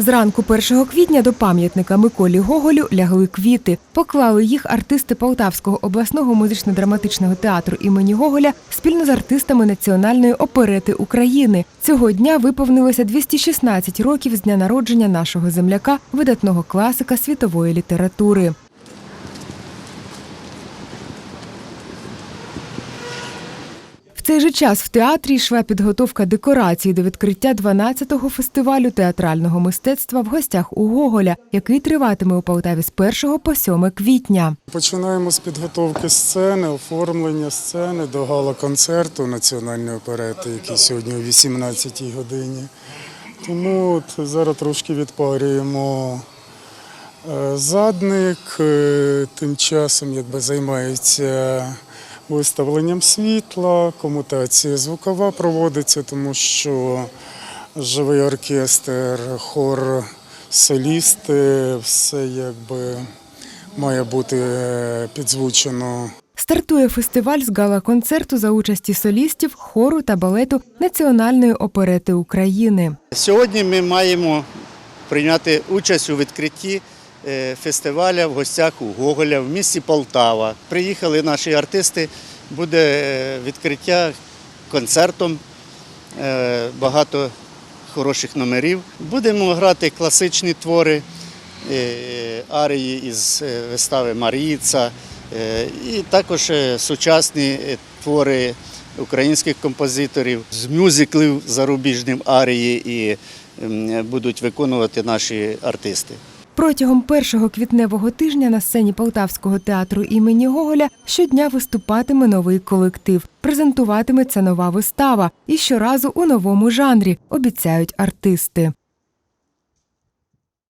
Зранку 1 квітня до пам'ятника Миколі Гоголю лягли квіти. Поклали їх артисти Полтавського обласного музично-драматичного театру імені Гоголя спільно з артистами Національної оперети України. Цього дня виповнилося 216 років з дня народження нашого земляка, видатного класика світової літератури. Цей же час в театрі йшла підготовка декорацій до відкриття 12-го фестивалю театрального мистецтва в гостях у Гоголя, який триватиме у Полтаві з 1 по 7 квітня. Починаємо з підготовки сцени, оформлення сцени до гала-концерту національної оперети, який сьогодні о 18-й годині. Тому от зараз трошки відпарюємо е, задник, е, тим часом якби займається виставленням світла, комутація звукова проводиться, тому що живий оркестр, хор, солісти, все якби має бути е, підзвучено Стартує фестиваль з гала-концерту за участі солістів, хору та балету Національної оперети України. Сьогодні ми маємо прийняти участь у відкритті фестиваля в гостях у Гоголя в місті Полтава. Приїхали наші артисти, буде е, відкриття концертом, е, багато хороших номерів. Будемо грати класичні твори, е, арії із е, вистави Маріїца е, і також е, сучасні е, твори українських композиторів з мюзиклів зарубіжним арії і будуть виконувати наші артисти. Протягом першого квітневого тижня на сцені Полтавського театру імені Гоголя щодня виступатиме новий колектив, презентуватиметься нова вистава і щоразу у новому жанрі, обіцяють артисти.